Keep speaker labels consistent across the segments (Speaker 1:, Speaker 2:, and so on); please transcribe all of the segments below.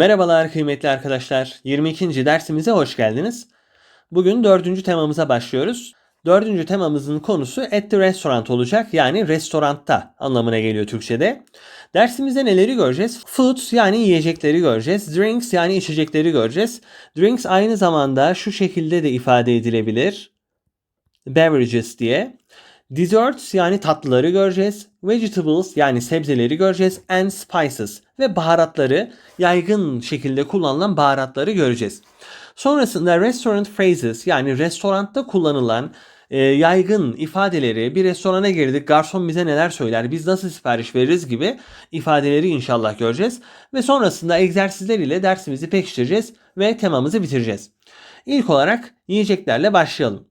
Speaker 1: Merhabalar kıymetli arkadaşlar. 22. dersimize hoş geldiniz. Bugün dördüncü temamıza başlıyoruz. Dördüncü temamızın konusu at the restaurant olacak. Yani restoranda anlamına geliyor Türkçe'de. Dersimizde neleri göreceğiz? Foods yani yiyecekleri göreceğiz. Drinks yani içecekleri göreceğiz. Drinks aynı zamanda şu şekilde de ifade edilebilir. Beverages diye. Desserts yani tatlıları göreceğiz. Vegetables yani sebzeleri göreceğiz. And spices ve baharatları yaygın şekilde kullanılan baharatları göreceğiz. Sonrasında restaurant phrases yani restoranda kullanılan e, yaygın ifadeleri bir restorana girdik garson bize neler söyler biz nasıl sipariş veririz gibi ifadeleri inşallah göreceğiz. Ve sonrasında egzersizler ile dersimizi pekiştireceğiz ve temamızı bitireceğiz. İlk olarak yiyeceklerle başlayalım.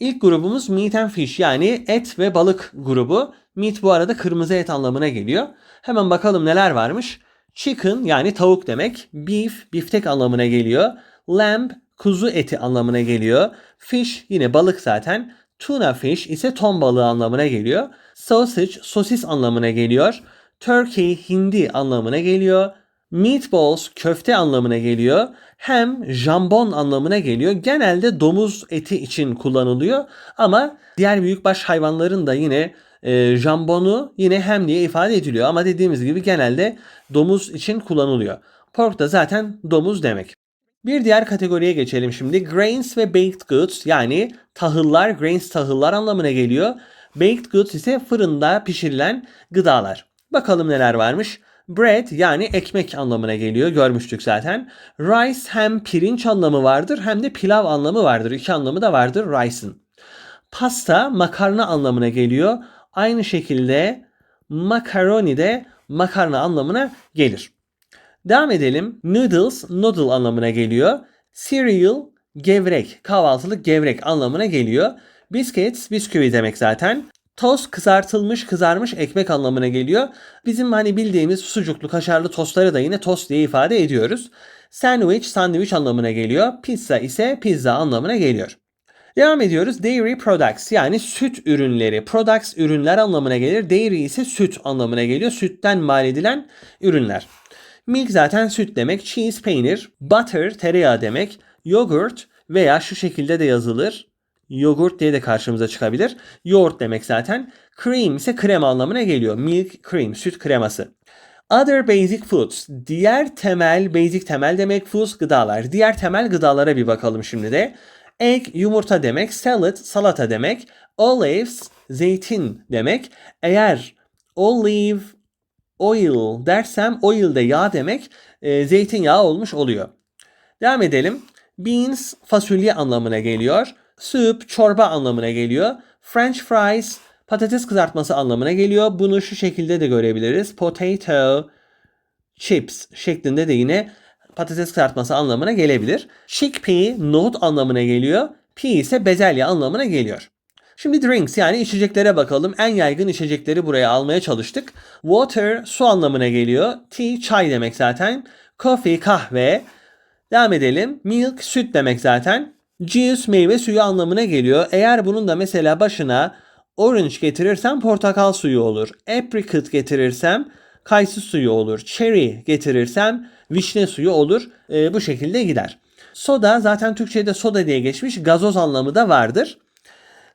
Speaker 1: İlk grubumuz meat and fish yani et ve balık grubu. Meat bu arada kırmızı et anlamına geliyor. Hemen bakalım neler varmış. Chicken yani tavuk demek. Beef biftek anlamına geliyor. Lamb kuzu eti anlamına geliyor. Fish yine balık zaten. Tuna fish ise ton balığı anlamına geliyor. Sausage sosis anlamına geliyor. Turkey hindi anlamına geliyor. Meatballs köfte anlamına geliyor. Ham jambon anlamına geliyor. Genelde domuz eti için kullanılıyor ama diğer büyükbaş hayvanların da yine e, jambonu yine ham diye ifade ediliyor ama dediğimiz gibi genelde domuz için kullanılıyor. Pork da zaten domuz demek. Bir diğer kategoriye geçelim şimdi. Grains ve baked goods yani tahıllar, grains tahıllar anlamına geliyor. Baked goods ise fırında pişirilen gıdalar. Bakalım neler varmış. Bread yani ekmek anlamına geliyor. Görmüştük zaten. Rice hem pirinç anlamı vardır hem de pilav anlamı vardır. İki anlamı da vardır rice'ın. Pasta makarna anlamına geliyor. Aynı şekilde macaroni de makarna anlamına gelir. Devam edelim. Noodles noodle anlamına geliyor. Cereal gevrek, kahvaltılık gevrek anlamına geliyor. Biscuits bisküvi demek zaten. Tost kızartılmış kızarmış ekmek anlamına geliyor. Bizim hani bildiğimiz sucuklu kaşarlı tostları da yine tost diye ifade ediyoruz. Sandwich sandviç anlamına geliyor. Pizza ise pizza anlamına geliyor. Devam ediyoruz. Dairy products yani süt ürünleri. Products ürünler anlamına gelir. Dairy ise süt anlamına geliyor. Sütten mal edilen ürünler. Milk zaten süt demek. Cheese peynir. Butter tereyağı demek. Yogurt veya şu şekilde de yazılır. Yogurt diye de karşımıza çıkabilir. Yoğurt demek zaten. Cream ise krema anlamına geliyor. Milk cream, süt kreması. Other basic foods. Diğer temel, basic temel demek foods gıdalar. Diğer temel gıdalara bir bakalım şimdi de. Egg yumurta demek, salad salata demek, olives zeytin demek. Eğer olive oil dersem oil de yağ demek, e, zeytinyağı olmuş oluyor. Devam edelim. Beans fasulye anlamına geliyor. Soup çorba anlamına geliyor. French fries patates kızartması anlamına geliyor. Bunu şu şekilde de görebiliriz. Potato chips şeklinde de yine patates kızartması anlamına gelebilir. Chickpea nohut anlamına geliyor. Pea ise bezelye anlamına geliyor. Şimdi drinks yani içeceklere bakalım. En yaygın içecekleri buraya almaya çalıştık. Water su anlamına geliyor. Tea çay demek zaten. Coffee kahve. Devam edelim. Milk süt demek zaten. Juice meyve suyu anlamına geliyor. Eğer bunun da mesela başına orange getirirsem portakal suyu olur. Apricot getirirsem kayısı suyu olur. Cherry getirirsem vişne suyu olur. Ee, bu şekilde gider. Soda zaten Türkçe'de soda diye geçmiş. Gazoz anlamı da vardır.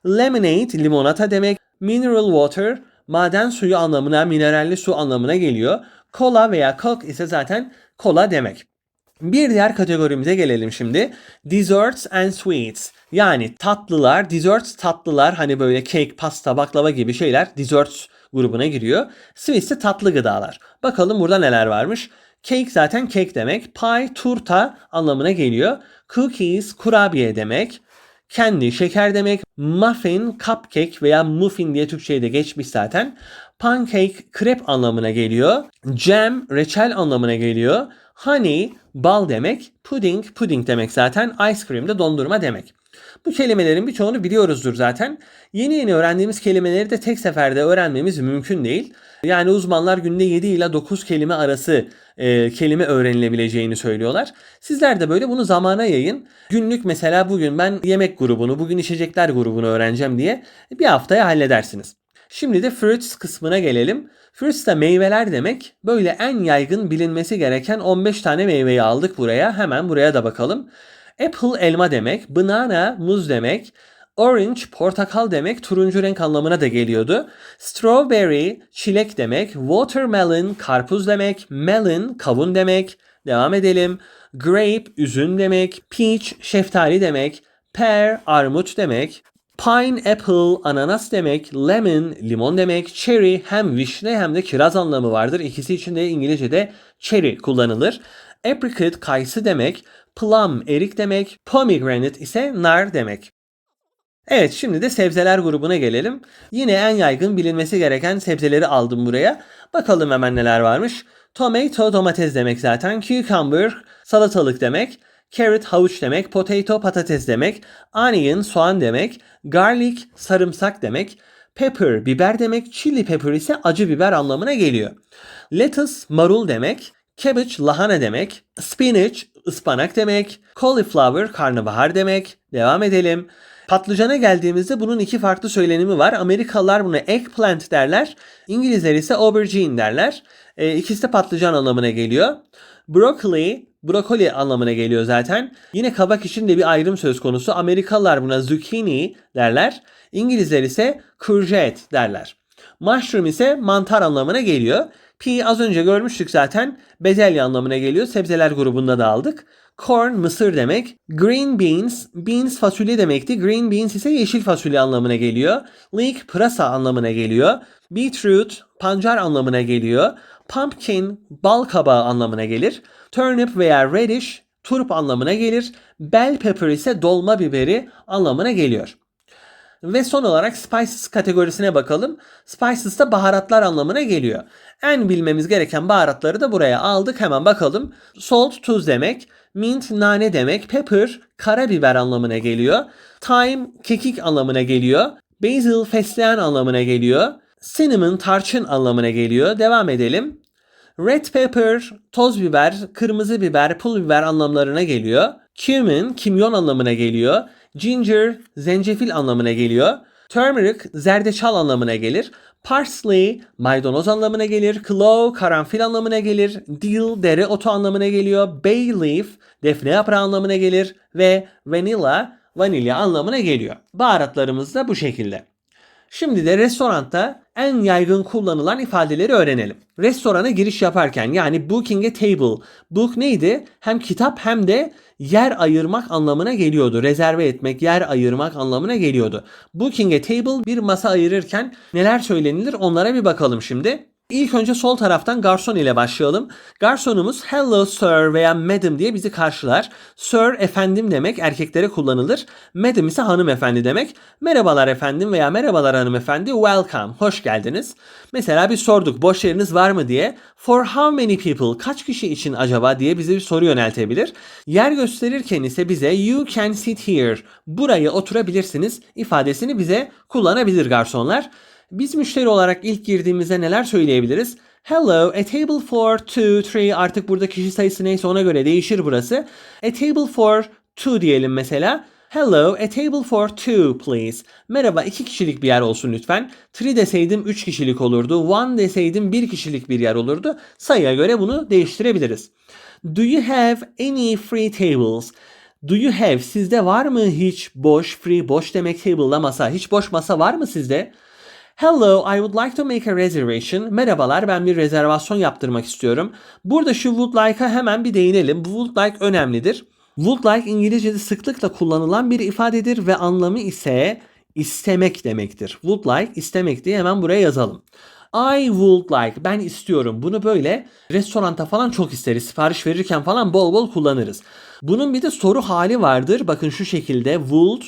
Speaker 1: Lemonade limonata demek. Mineral water maden suyu anlamına, mineralli su anlamına geliyor. Kola veya coke ise zaten kola demek. Bir diğer kategorimize gelelim şimdi. Desserts and sweets. Yani tatlılar, desserts tatlılar hani böyle cake, pasta, baklava gibi şeyler desserts grubuna giriyor. Sweets de tatlı gıdalar. Bakalım burada neler varmış. Cake zaten cake demek. Pie turta anlamına geliyor. Cookies kurabiye demek. Candy şeker demek. Muffin cupcake veya muffin diye Türkçe'ye de geçmiş zaten. Pancake krep anlamına geliyor. Jam reçel anlamına geliyor. Honey bal demek. Pudding pudding demek zaten. Ice cream de dondurma demek. Bu kelimelerin birçoğunu biliyoruzdur zaten. Yeni yeni öğrendiğimiz kelimeleri de tek seferde öğrenmemiz mümkün değil. Yani uzmanlar günde 7 ile 9 kelime arası e, kelime öğrenilebileceğini söylüyorlar. Sizler de böyle bunu zamana yayın. Günlük mesela bugün ben yemek grubunu, bugün içecekler grubunu öğreneceğim diye bir haftaya halledersiniz. Şimdi de fruits kısmına gelelim. Fruits de meyveler demek. Böyle en yaygın bilinmesi gereken 15 tane meyveyi aldık buraya. Hemen buraya da bakalım. Apple elma demek, banana muz demek, orange portakal demek, turuncu renk anlamına da geliyordu. Strawberry çilek demek, watermelon karpuz demek, melon kavun demek. Devam edelim. Grape üzüm demek, peach şeftali demek, pear armut demek, Pineapple ananas demek, lemon limon demek, cherry hem vişne hem de kiraz anlamı vardır. İkisi için de İngilizce'de cherry kullanılır. Apricot kayısı demek, plum erik demek, pomegranate ise nar demek. Evet şimdi de sebzeler grubuna gelelim. Yine en yaygın bilinmesi gereken sebzeleri aldım buraya. Bakalım hemen neler varmış. Tomato domates demek zaten. Cucumber salatalık demek. Carrot havuç demek, potato patates demek, onion soğan demek, garlic sarımsak demek, pepper biber demek, chili pepper ise acı biber anlamına geliyor. Lettuce marul demek, cabbage lahana demek, spinach ıspanak demek, cauliflower karnabahar demek. Devam edelim. Patlıcana geldiğimizde bunun iki farklı söylenimi var. Amerikalılar buna eggplant derler. İngilizler ise aubergine derler. E, ikisi de patlıcan anlamına geliyor. Broccoli, brokoli anlamına geliyor zaten. Yine kabak için de bir ayrım söz konusu. Amerikalılar buna zucchini derler. İngilizler ise courgette derler. Mushroom ise mantar anlamına geliyor. Pea az önce görmüştük zaten. Bezelye anlamına geliyor. Sebzeler grubunda da aldık. Corn mısır demek. Green beans, beans fasulye demekti. Green beans ise yeşil fasulye anlamına geliyor. Leek pırasa anlamına geliyor. Beetroot pancar anlamına geliyor. Pumpkin bal kabağı anlamına gelir. Turnip veya radish turp anlamına gelir. Bell pepper ise dolma biberi anlamına geliyor. Ve son olarak spices kategorisine bakalım. Spices da baharatlar anlamına geliyor. En bilmemiz gereken baharatları da buraya aldık. Hemen bakalım. Salt tuz demek. Mint nane demek. Pepper karabiber anlamına geliyor. Thyme kekik anlamına geliyor. Basil fesleğen anlamına geliyor. Cinnamon tarçın anlamına geliyor. Devam edelim. Red pepper, toz biber, kırmızı biber, pul biber anlamlarına geliyor. Cumin, kimyon anlamına geliyor. Ginger, zencefil anlamına geliyor. Turmeric, zerdeçal anlamına gelir. Parsley, maydanoz anlamına gelir. Clove, karanfil anlamına gelir. Dill, dereotu anlamına geliyor. Bay leaf, defne yaprağı anlamına gelir. Ve vanilla, vanilya anlamına geliyor. Baharatlarımız da bu şekilde. Şimdi de restoranda en yaygın kullanılan ifadeleri öğrenelim. Restorana giriş yaparken yani booking a table. Book neydi? Hem kitap hem de yer ayırmak anlamına geliyordu. Rezerve etmek, yer ayırmak anlamına geliyordu. Booking a table bir masa ayırırken neler söylenilir onlara bir bakalım şimdi. İlk önce sol taraftan garson ile başlayalım. Garsonumuz hello sir veya madam diye bizi karşılar. Sir efendim demek erkeklere kullanılır. Madam ise hanımefendi demek. Merhabalar efendim veya merhabalar hanımefendi welcome hoş geldiniz. Mesela bir sorduk boş yeriniz var mı diye. For how many people kaç kişi için acaba diye bize bir soru yöneltebilir. Yer gösterirken ise bize you can sit here buraya oturabilirsiniz ifadesini bize kullanabilir garsonlar. Biz müşteri olarak ilk girdiğimizde neler söyleyebiliriz? Hello, a table for two, three artık burada kişi sayısı neyse ona göre değişir burası. A table for two diyelim mesela. Hello, a table for two please. Merhaba iki kişilik bir yer olsun lütfen. Three deseydim üç kişilik olurdu. One deseydim bir kişilik bir yer olurdu. Sayıya göre bunu değiştirebiliriz. Do you have any free tables? Do you have sizde var mı hiç boş free boş demek table'da masa hiç boş masa var mı sizde? Hello, I would like to make a reservation. Merhabalar, ben bir rezervasyon yaptırmak istiyorum. Burada şu would like'a hemen bir değinelim. Bu would like önemlidir. Would like İngilizce'de sıklıkla kullanılan bir ifadedir ve anlamı ise istemek demektir. Would like istemek diye hemen buraya yazalım. I would like ben istiyorum. Bunu böyle restoranta falan çok isteriz. Sipariş verirken falan bol bol kullanırız. Bunun bir de soru hali vardır. Bakın şu şekilde would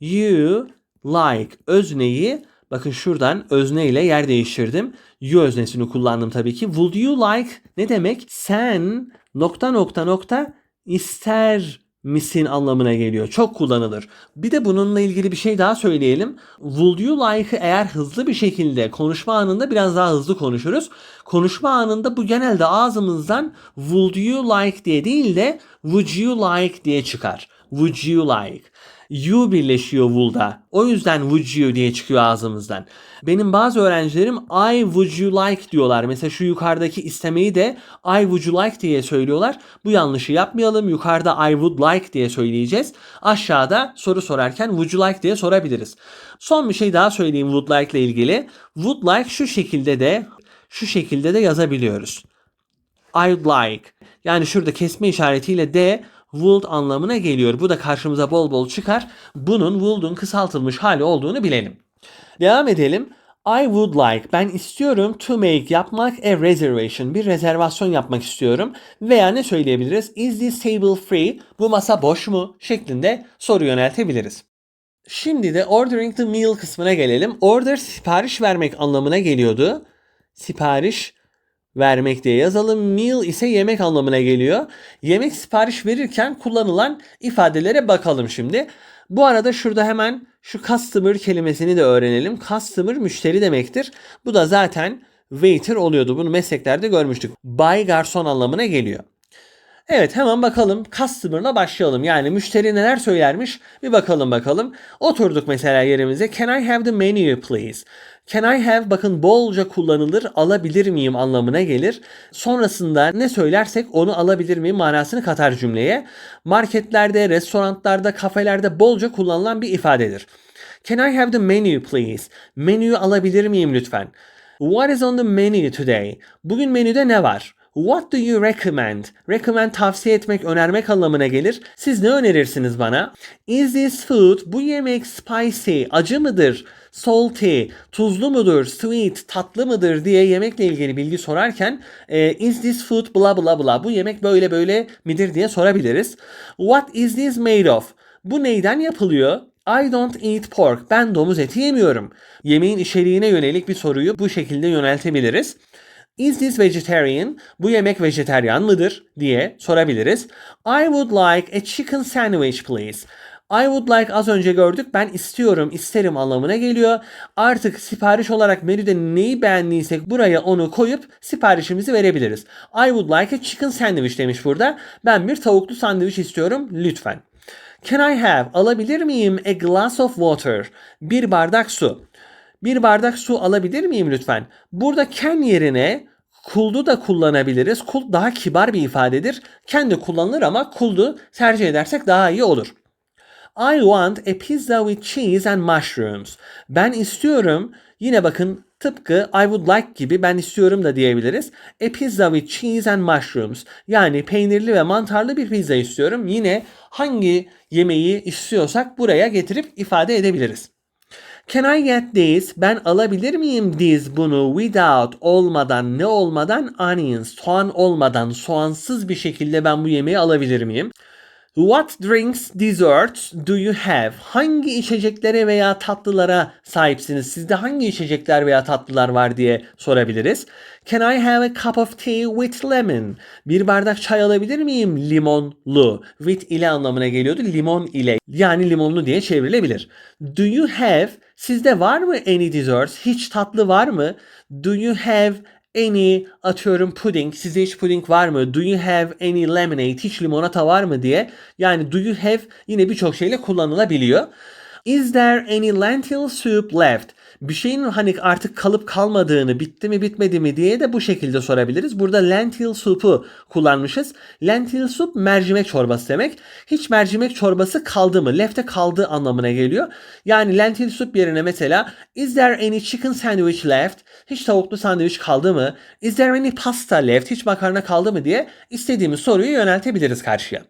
Speaker 1: you like özneyi Bakın şuradan özne ile yer değiştirdim. You öznesini kullandım tabii ki. Would you like ne demek? Sen nokta nokta nokta ister misin anlamına geliyor. Çok kullanılır. Bir de bununla ilgili bir şey daha söyleyelim. Would you like'ı eğer hızlı bir şekilde konuşma anında biraz daha hızlı konuşuruz. Konuşma anında bu genelde ağzımızdan would you like diye değil de would you like diye çıkar. Would you like? You birleşiyor would'a. O yüzden would you diye çıkıyor ağzımızdan. Benim bazı öğrencilerim I would you like diyorlar. Mesela şu yukarıdaki istemeyi de I would you like diye söylüyorlar. Bu yanlışı yapmayalım. Yukarıda I would like diye söyleyeceğiz. Aşağıda soru sorarken would you like diye sorabiliriz. Son bir şey daha söyleyeyim would like ile ilgili. Would like şu şekilde de şu şekilde de yazabiliyoruz. I would like. Yani şurada kesme işaretiyle de would anlamına geliyor. Bu da karşımıza bol bol çıkar. Bunun would'un kısaltılmış hali olduğunu bilelim. Devam edelim. I would like. Ben istiyorum to make yapmak a reservation. Bir rezervasyon yapmak istiyorum. Veya ne söyleyebiliriz? Is this table free? Bu masa boş mu? Şeklinde soru yöneltebiliriz. Şimdi de ordering the meal kısmına gelelim. Order sipariş vermek anlamına geliyordu. Sipariş vermek diye yazalım. Meal ise yemek anlamına geliyor. Yemek sipariş verirken kullanılan ifadelere bakalım şimdi. Bu arada şurada hemen şu customer kelimesini de öğrenelim. Customer müşteri demektir. Bu da zaten waiter oluyordu. Bunu mesleklerde görmüştük. Bay garson anlamına geliyor. Evet hemen bakalım customer'la başlayalım. Yani müşteri neler söylermiş bir bakalım bakalım. Oturduk mesela yerimize. Can I have the menu please? Can I have bakın bolca kullanılır alabilir miyim anlamına gelir. Sonrasında ne söylersek onu alabilir miyim manasını katar cümleye. Marketlerde, restoranlarda, kafelerde bolca kullanılan bir ifadedir. Can I have the menu please? Menüyü alabilir miyim lütfen? What is on the menu today? Bugün menüde ne var? What do you recommend? Recommend tavsiye etmek, önermek anlamına gelir. Siz ne önerirsiniz bana? Is this food? Bu yemek spicy, acı mıdır? Salty, tuzlu mudur? Sweet, tatlı mıdır diye yemekle ilgili bilgi sorarken e, is this food bla bla bla bu yemek böyle böyle midir diye sorabiliriz. What is this made of? Bu neyden yapılıyor? I don't eat pork. Ben domuz eti yemiyorum. Yemeğin içeriğine yönelik bir soruyu bu şekilde yöneltebiliriz. Is this vegetarian? Bu yemek vejeteryan mıdır diye sorabiliriz. I would like a chicken sandwich please. I would like az önce gördük. Ben istiyorum, isterim anlamına geliyor. Artık sipariş olarak menüde neyi beğendiysek buraya onu koyup siparişimizi verebiliriz. I would like a chicken sandwich demiş burada. Ben bir tavuklu sandviç istiyorum lütfen. Can I have? Alabilir miyim a glass of water? Bir bardak su. Bir bardak su alabilir miyim lütfen? Burada can yerine could'u da kullanabiliriz. Could daha kibar bir ifadedir. De kullanılır ama could'u tercih edersek daha iyi olur. I want a pizza with cheese and mushrooms. Ben istiyorum. Yine bakın tıpkı I would like gibi ben istiyorum da diyebiliriz. A pizza with cheese and mushrooms. Yani peynirli ve mantarlı bir pizza istiyorum. Yine hangi yemeği istiyorsak buraya getirip ifade edebiliriz. Can I get this? Ben alabilir miyim this bunu without olmadan ne olmadan onions soğan olmadan soğansız bir şekilde ben bu yemeği alabilir miyim? What drinks, desserts do you have? Hangi içeceklere veya tatlılara sahipsiniz? Sizde hangi içecekler veya tatlılar var diye sorabiliriz. Can I have a cup of tea with lemon? Bir bardak çay alabilir miyim? Limonlu. With ile anlamına geliyordu. Limon ile. Yani limonlu diye çevrilebilir. Do you have? Sizde var mı any desserts? Hiç tatlı var mı? Do you have any atıyorum pudding size hiç pudding var mı? Do you have any lemonade? Hiç limonata var mı diye. Yani do you have yine birçok şeyle kullanılabiliyor. Is there any lentil soup left? Bir şeyin hani artık kalıp kalmadığını, bitti mi bitmedi mi diye de bu şekilde sorabiliriz. Burada lentil soup'u kullanmışız. Lentil soup mercimek çorbası demek. Hiç mercimek çorbası kaldı mı? Left'e kaldı anlamına geliyor. Yani lentil soup yerine mesela is there any chicken sandwich left? Hiç tavuklu sandviç kaldı mı? Is there any pasta left? Hiç makarna kaldı mı diye istediğimiz soruyu yöneltebiliriz karşıya.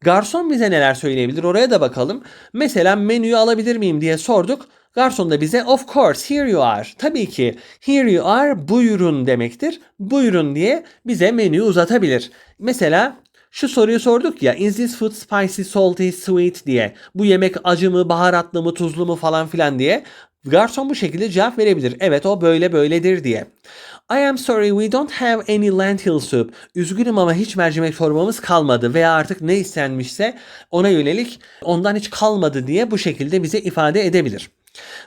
Speaker 1: Garson bize neler söyleyebilir oraya da bakalım. Mesela menüyü alabilir miyim diye sorduk. Garson da bize of course here you are. Tabii ki here you are buyurun demektir. Buyurun diye bize menüyü uzatabilir. Mesela şu soruyu sorduk ya is this food spicy, salty, sweet diye. Bu yemek acı mı, baharatlı mı, tuzlu mu falan filan diye. Garson bu şekilde cevap verebilir. Evet o böyle böyledir diye. I am sorry we don't have any lentil soup. Üzgünüm ama hiç mercimek çorbamız kalmadı veya artık ne istenmişse ona yönelik ondan hiç kalmadı diye bu şekilde bize ifade edebilir.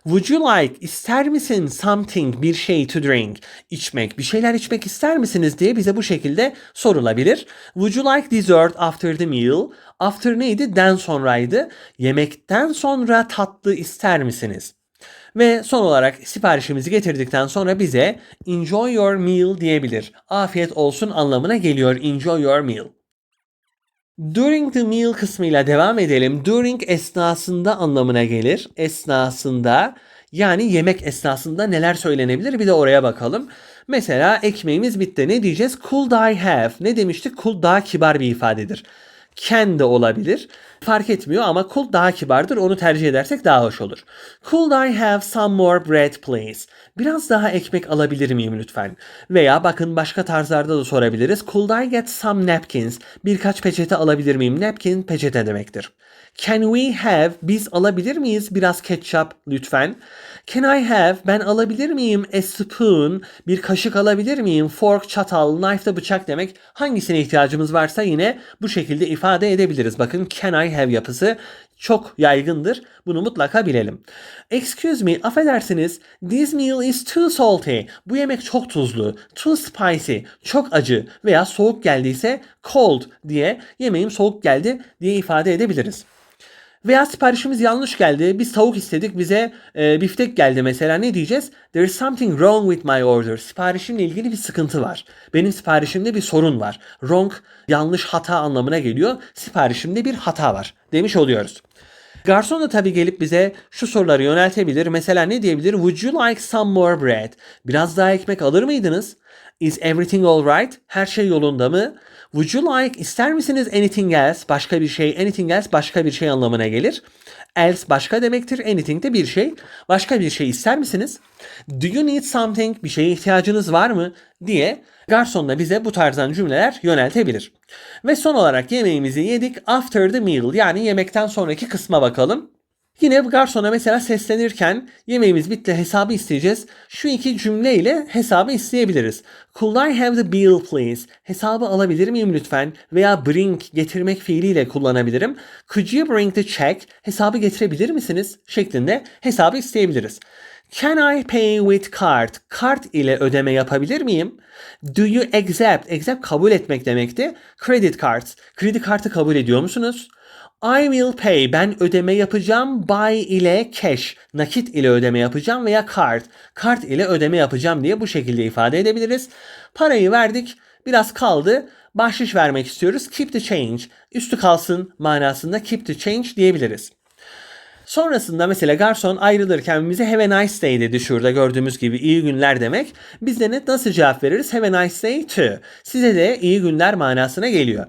Speaker 1: Would you like ister misin something bir şey to drink içmek bir şeyler içmek ister misiniz diye bize bu şekilde sorulabilir. Would you like dessert after the meal? After neydi? Den sonraydı. Yemekten sonra tatlı ister misiniz? Ve son olarak siparişimizi getirdikten sonra bize enjoy your meal diyebilir. Afiyet olsun anlamına geliyor enjoy your meal. During the meal kısmıyla devam edelim. During esnasında anlamına gelir. Esnasında yani yemek esnasında neler söylenebilir bir de oraya bakalım. Mesela ekmeğimiz bitti. Ne diyeceğiz? Could I have? Ne demiştik? Could daha kibar bir ifadedir. Can de olabilir. Fark etmiyor ama could daha kibardır. Onu tercih edersek daha hoş olur. Could I have some more bread please? Biraz daha ekmek alabilir miyim lütfen? Veya bakın başka tarzlarda da sorabiliriz. Could I get some napkins? Birkaç peçete alabilir miyim? Napkin peçete demektir. Can we have? Biz alabilir miyiz biraz ketçap lütfen? Can I have? Ben alabilir miyim? A spoon. Bir kaşık alabilir miyim? Fork, çatal, knife de bıçak demek. Hangisine ihtiyacımız varsa yine bu şekilde ifade edebiliriz. Bakın can I have yapısı çok yaygındır. Bunu mutlaka bilelim. Excuse me, affedersiniz. This meal is too salty. Bu yemek çok tuzlu. Too spicy. Çok acı. Veya soğuk geldiyse cold diye yemeğim soğuk geldi diye ifade edebiliriz. Veya siparişimiz yanlış geldi. Biz tavuk istedik. Bize e, biftek geldi mesela. Ne diyeceğiz? There is something wrong with my order. Siparişimle ilgili bir sıkıntı var. Benim siparişimde bir sorun var. Wrong yanlış hata anlamına geliyor. Siparişimde bir hata var demiş oluyoruz. Garson da tabii gelip bize şu soruları yöneltebilir. Mesela ne diyebilir? Would you like some more bread? Biraz daha ekmek alır mıydınız? Is everything alright? Her şey yolunda mı? Would you like ister misiniz anything else? Başka bir şey. Anything else başka bir şey anlamına gelir. Else başka demektir. Anything de bir şey. Başka bir şey ister misiniz? Do you need something? Bir şeye ihtiyacınız var mı? diye garson da bize bu tarzdan cümleler yöneltebilir. Ve son olarak yemeğimizi yedik. After the meal yani yemekten sonraki kısma bakalım. Yine garsona mesela seslenirken yemeğimiz bitti hesabı isteyeceğiz. Şu iki cümleyle hesabı isteyebiliriz. Could I have the bill please? Hesabı alabilir miyim lütfen? Veya bring getirmek fiiliyle kullanabilirim. Could you bring the check? Hesabı getirebilir misiniz? şeklinde hesabı isteyebiliriz. Can I pay with card? Kart ile ödeme yapabilir miyim? Do you accept? Accept kabul etmek demekti. Credit cards. Kredi kartı kabul ediyor musunuz? I will pay. Ben ödeme yapacağım. Buy ile cash. Nakit ile ödeme yapacağım veya card. Kart ile ödeme yapacağım diye bu şekilde ifade edebiliriz. Parayı verdik. Biraz kaldı. Bahşiş vermek istiyoruz. Keep the change. Üstü kalsın manasında keep the change diyebiliriz. Sonrasında mesela garson ayrılırken bize have a nice day dedi şurada gördüğümüz gibi iyi günler demek. Biz de net nasıl cevap veririz? Have a nice day too. Size de iyi günler manasına geliyor.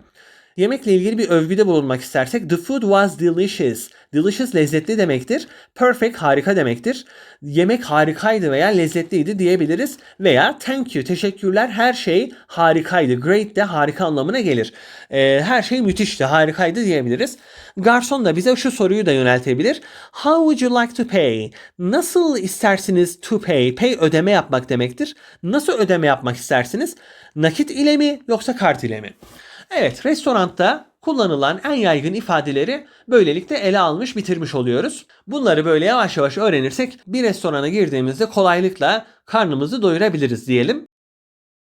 Speaker 1: Yemekle ilgili bir övgüde bulunmak istersek the food was delicious. Delicious lezzetli demektir. Perfect harika demektir. Yemek harikaydı veya lezzetliydi diyebiliriz. Veya thank you teşekkürler her şey harikaydı. Great de harika anlamına gelir. Ee, her şey müthişti harikaydı diyebiliriz. Garson da bize şu soruyu da yöneltebilir. How would you like to pay? Nasıl istersiniz to pay? Pay ödeme yapmak demektir. Nasıl ödeme yapmak istersiniz? Nakit ile mi yoksa kart ile mi? Evet, restoranda kullanılan en yaygın ifadeleri böylelikle ele almış bitirmiş oluyoruz. Bunları böyle yavaş yavaş öğrenirsek bir restorana girdiğimizde kolaylıkla karnımızı doyurabiliriz diyelim.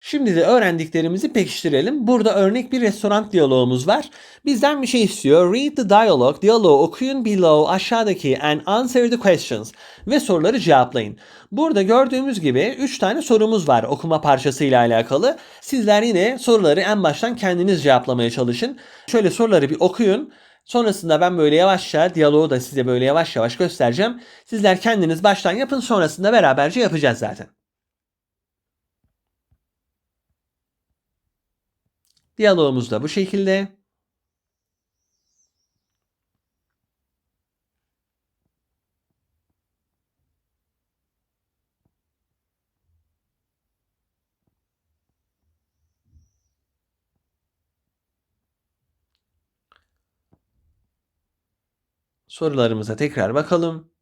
Speaker 1: Şimdi de öğrendiklerimizi pekiştirelim. Burada örnek bir restoran diyalogumuz var. Bizden bir şey istiyor. Read the dialogue. Diyaloğu okuyun below aşağıdaki and answer the questions ve soruları cevaplayın. Burada gördüğümüz gibi 3 tane sorumuz var okuma parçası ile alakalı. Sizler yine soruları en baştan kendiniz cevaplamaya çalışın. Şöyle soruları bir okuyun. Sonrasında ben böyle yavaşça diyaloğu da size böyle yavaş yavaş göstereceğim. Sizler kendiniz baştan yapın sonrasında beraberce yapacağız zaten. Diyalogumuz da bu şekilde. Sorularımıza tekrar bakalım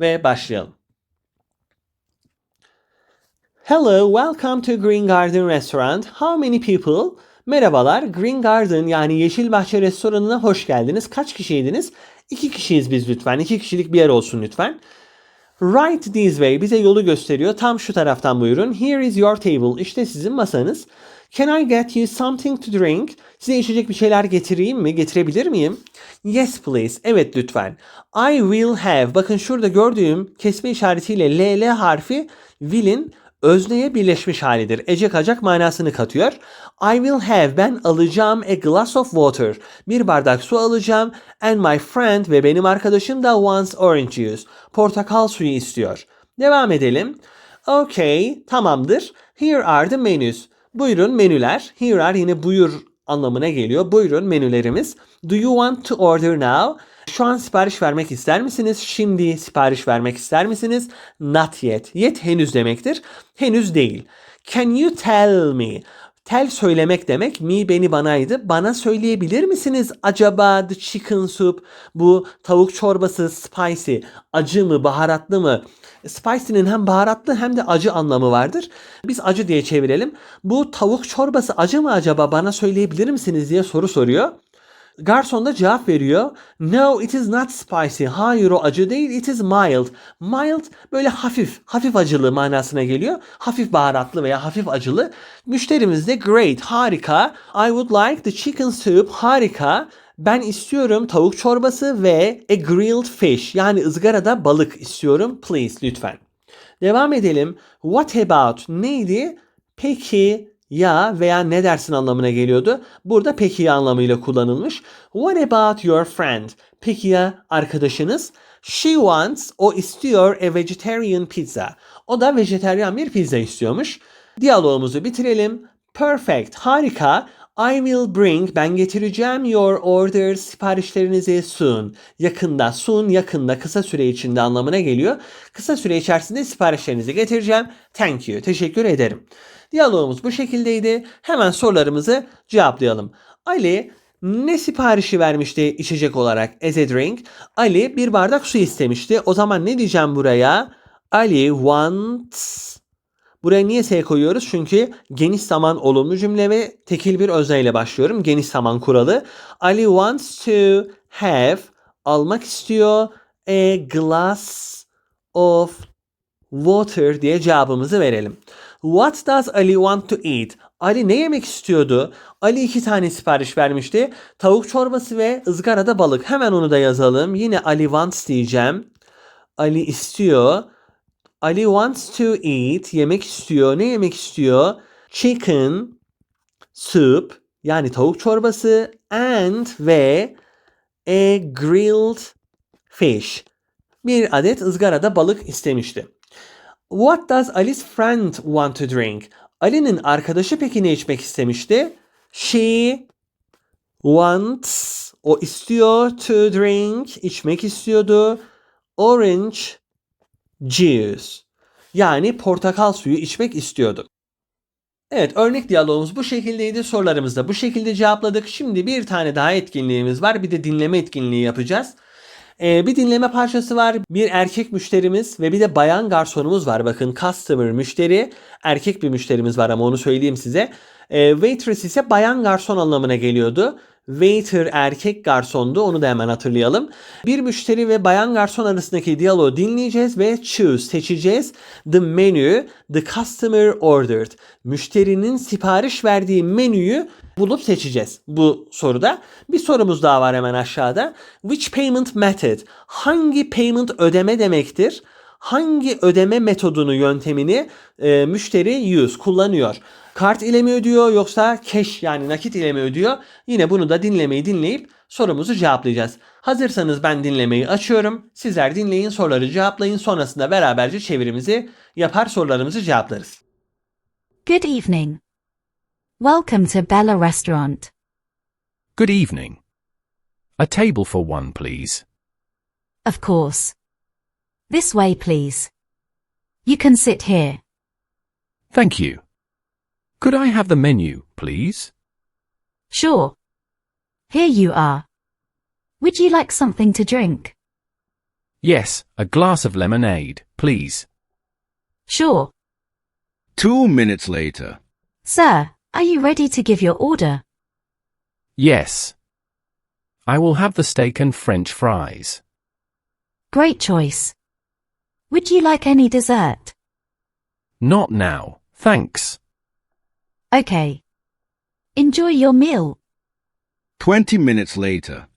Speaker 1: ve başlayalım. Hello, welcome to Green Garden Restaurant. How many people? Merhabalar, Green Garden yani Yeşil Bahçe restoranına hoş geldiniz. Kaç kişiydiniz? İki kişiyiz biz lütfen. İki kişilik bir yer olsun lütfen. Right this way bize yolu gösteriyor. Tam şu taraftan buyurun. Here is your table. İşte sizin masanız. Can I get you something to drink? Size içecek bir şeyler getireyim mi? Getirebilir miyim? Yes please. Evet lütfen. I will have. Bakın şurada gördüğüm kesme işaretiyle LL harfi will'in özneye birleşmiş halidir. Ecek acak manasını katıyor. I will have ben alacağım a glass of water. Bir bardak su alacağım. And my friend ve benim arkadaşım da wants orange juice. Portakal suyu istiyor. Devam edelim. Okay, tamamdır. Here are the menus. Buyurun menüler. Here are yine buyur anlamına geliyor. Buyurun menülerimiz. Do you want to order now? Şu an sipariş vermek ister misiniz? Şimdi sipariş vermek ister misiniz? Not yet. Yet henüz demektir. Henüz değil. Can you tell me? Tell söylemek demek. Me beni banaydı. Bana söyleyebilir misiniz acaba the chicken soup bu tavuk çorbası spicy acı mı baharatlı mı? Spicy'nin hem baharatlı hem de acı anlamı vardır. Biz acı diye çevirelim. Bu tavuk çorbası acı mı acaba bana söyleyebilir misiniz diye soru soruyor. Garson da cevap veriyor. No it is not spicy. Hayır o acı değil. It is mild. Mild böyle hafif, hafif acılı manasına geliyor. Hafif baharatlı veya hafif acılı. Müşterimiz de great, harika. I would like the chicken soup. Harika. Ben istiyorum tavuk çorbası ve a grilled fish yani ızgarada balık istiyorum. Please lütfen. Devam edelim. What about neydi? Peki ya veya ne dersin anlamına geliyordu. Burada peki ya anlamıyla kullanılmış. What about your friend? Peki ya arkadaşınız? She wants, o istiyor a vegetarian pizza. O da vejeteryan bir pizza istiyormuş. Diyalogumuzu bitirelim. Perfect, harika. I will bring, ben getireceğim your orders, siparişlerinizi soon. Yakında, soon yakında, kısa süre içinde anlamına geliyor. Kısa süre içerisinde siparişlerinizi getireceğim. Thank you, teşekkür ederim. Diyalogumuz bu şekildeydi. Hemen sorularımızı cevaplayalım. Ali ne siparişi vermişti içecek olarak as a drink? Ali bir bardak su istemişti. O zaman ne diyeceğim buraya? Ali wants Buraya niye S koyuyoruz? Çünkü geniş zaman olumlu cümle ve tekil bir özneyle başlıyorum. Geniş zaman kuralı. Ali wants to have almak istiyor a glass of water diye cevabımızı verelim. What does Ali want to eat? Ali ne yemek istiyordu? Ali iki tane sipariş vermişti. Tavuk çorbası ve ızgarada balık. Hemen onu da yazalım. Yine Ali wants diyeceğim. Ali istiyor. Ali wants to eat. Yemek istiyor. Ne yemek istiyor? Chicken soup yani tavuk çorbası and ve a grilled fish. Bir adet ızgarada balık istemişti. What does Ali's friend want to drink? Ali'nin arkadaşı peki ne içmek istemişti? She wants, o istiyor to drink, içmek istiyordu. Orange juice. Yani portakal suyu içmek istiyordu. Evet örnek diyalogumuz bu şekildeydi. Sorularımızı da bu şekilde cevapladık. Şimdi bir tane daha etkinliğimiz var. Bir de dinleme etkinliği yapacağız. Ee, bir dinleme parçası var. Bir erkek müşterimiz ve bir de bayan garsonumuz var. Bakın customer müşteri. Erkek bir müşterimiz var ama onu söyleyeyim size. Ee, waitress ise bayan garson anlamına geliyordu. Waiter erkek garsondu onu da hemen hatırlayalım. Bir müşteri ve bayan garson arasındaki diyaloğu dinleyeceğiz ve choose seçeceğiz. The menu, the customer ordered. Müşterinin sipariş verdiği menüyü bulup seçeceğiz bu soruda. Bir sorumuz daha var hemen aşağıda. Which payment method? Hangi payment ödeme demektir? Hangi ödeme metodunu, yöntemini e, müşteri use, kullanıyor? Kart ile mi ödüyor yoksa cash yani nakit ile mi ödüyor? Yine bunu da dinlemeyi dinleyip sorumuzu cevaplayacağız. Hazırsanız ben dinlemeyi açıyorum. Sizler dinleyin, soruları cevaplayın. Sonrasında beraberce çevirimizi yapar sorularımızı cevaplarız.
Speaker 2: Good evening. Welcome to Bella Restaurant.
Speaker 3: Good evening. A table for one, please.
Speaker 2: Of course. This way, please. You can sit here.
Speaker 3: Thank you. Could I have the menu, please?
Speaker 2: Sure. Here you are. Would you like something to drink?
Speaker 3: Yes, a glass of lemonade, please.
Speaker 2: Sure.
Speaker 4: Two minutes later.
Speaker 2: Sir, Are you ready to give your order?
Speaker 3: Yes. I will have the steak and French fries.
Speaker 2: Great choice. Would you like any dessert?
Speaker 3: Not now, thanks.
Speaker 2: Okay. Enjoy your meal.
Speaker 4: 20 minutes later.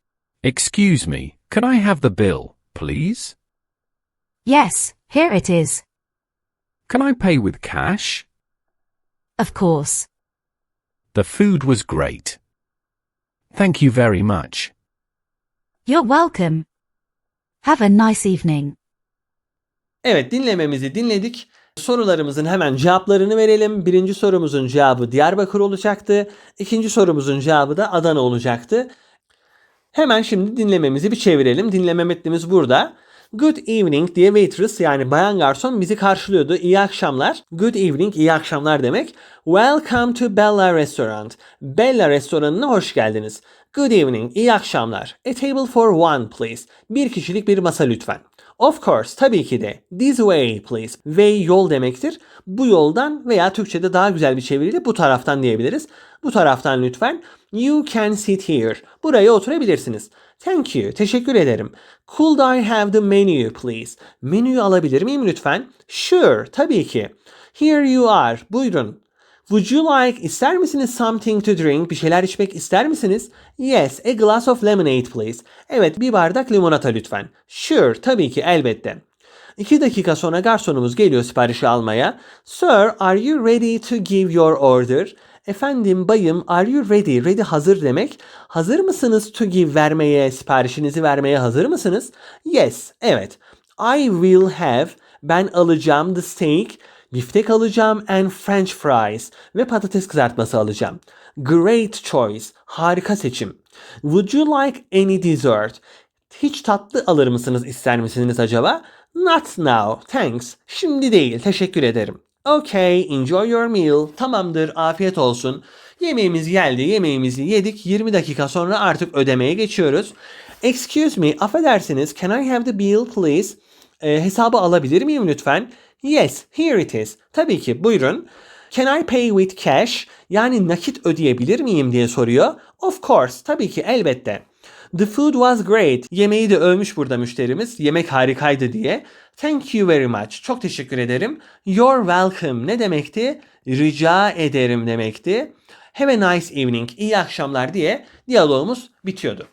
Speaker 3: Excuse me, can I have the bill, please?
Speaker 2: Yes, here it is.
Speaker 3: Can I pay with cash?
Speaker 2: Of course.
Speaker 3: The food was great. Thank you very much.
Speaker 2: You're welcome. Have a nice evening.
Speaker 1: Evet dinlememizi dinledik. Sorularımızın hemen cevaplarını verelim. Birinci sorumuzun cevabı Diyarbakır olacaktı. İkinci sorumuzun cevabı da Adana olacaktı. Hemen şimdi dinlememizi bir çevirelim. Dinleme metnimiz burada. Good evening diye waitress yani bayan garson bizi karşılıyordu. İyi akşamlar. Good evening iyi akşamlar demek. Welcome to Bella Restaurant. Bella restoranına hoş geldiniz. Good evening iyi akşamlar. A table for one please. Bir kişilik bir masa lütfen. Of course, tabii ki de. This way please. Way yol demektir. Bu yoldan veya Türkçe'de daha güzel bir çeviriyle bu taraftan diyebiliriz. Bu taraftan lütfen. You can sit here. Buraya oturabilirsiniz. Thank you. Teşekkür ederim. Could I have the menu please? Menüyü alabilir miyim lütfen? Sure. Tabii ki. Here you are. Buyurun. Would you like, ister misiniz something to drink, bir şeyler içmek ister misiniz? Yes, a glass of lemonade please. Evet, bir bardak limonata lütfen. Sure, tabii ki, elbette. İki dakika sonra garsonumuz geliyor siparişi almaya. Sir, are you ready to give your order? Efendim, bayım, are you ready? Ready hazır demek. Hazır mısınız to give vermeye, siparişinizi vermeye hazır mısınız? Yes, evet. I will have, ben alacağım the steak, Biftek alacağım and french fries ve patates kızartması alacağım. Great choice. Harika seçim. Would you like any dessert? Hiç tatlı alır mısınız ister misiniz acaba? Not now. Thanks. Şimdi değil. Teşekkür ederim. Okay, enjoy your meal. Tamamdır, afiyet olsun. Yemeğimiz geldi, yemeğimizi yedik. 20 dakika sonra artık ödemeye geçiyoruz. Excuse me, affedersiniz. Can I have the bill please? Ee, hesabı alabilir miyim lütfen? Yes, here it is. Tabii ki, buyurun. Can I pay with cash? Yani nakit ödeyebilir miyim diye soruyor. Of course, tabii ki, elbette. The food was great. Yemeği de övmüş burada müşterimiz. Yemek harikaydı diye. Thank you very much. Çok teşekkür ederim. You're welcome ne demekti? Rica ederim demekti. Have a nice evening. İyi akşamlar diye diyalogumuz bitiyordu.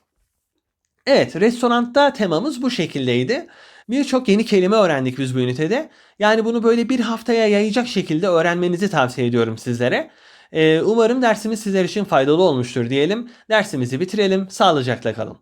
Speaker 1: Evet, restoranda temamız bu şekildeydi. Birçok yeni kelime öğrendik biz bu ünitede. Yani bunu böyle bir haftaya yayacak şekilde öğrenmenizi tavsiye ediyorum sizlere. Ee, umarım dersimiz sizler için faydalı olmuştur diyelim. Dersimizi bitirelim. Sağlıcakla kalın.